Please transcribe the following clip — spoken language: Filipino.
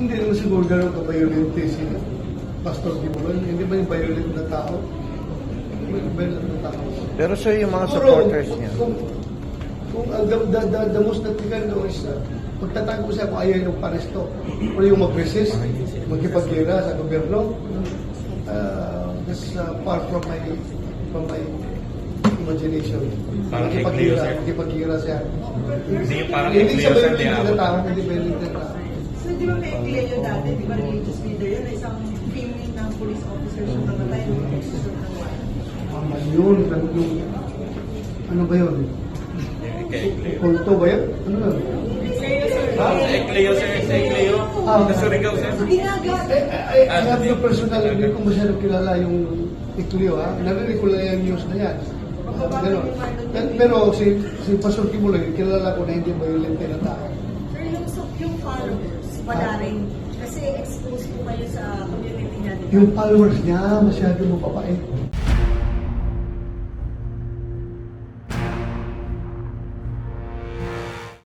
Hindi naman siguro ganun ka-violente si Pastor Tiburon. Hindi ba yung violent na tao? Violent na tao. Pero sir, yung mga Siguro, supporters kung- niya. Kung, kung ang the, the, the, the most can do is uh, magtatago siya kung ayaw yung paresto. O yung mag-resist, magkipag-gira sa gobyerno. Uh, that's uh, far from my from my imagination. Parang kay Cleo, sir. magkipag-gira siya. Hindi yung parang Hindi kay siya Cleo violent na tao, hindi violent na tao. So, di ba may Cleo dati, di ba religious leader yun, na isang female ng police officer siya namatay nung execution ng wife. Tama yun. Ano yung, ano ba yun? Kulto ba yun? Ano yun? Ah, sa Ecleo, sir. Sa Ecleo. Ah, Sa Surigao, sir. Ginagawa. I, have no personal, hindi ko masyado kilala yung Iklio ha. Narinig ko lang yung news na yan. Pero- Pero si, si Pastor Kimuloy, kilala ko na hindi violent na tao. Kasi exposed po kayo sa community ba? Yung followers niya, masyado mapapait.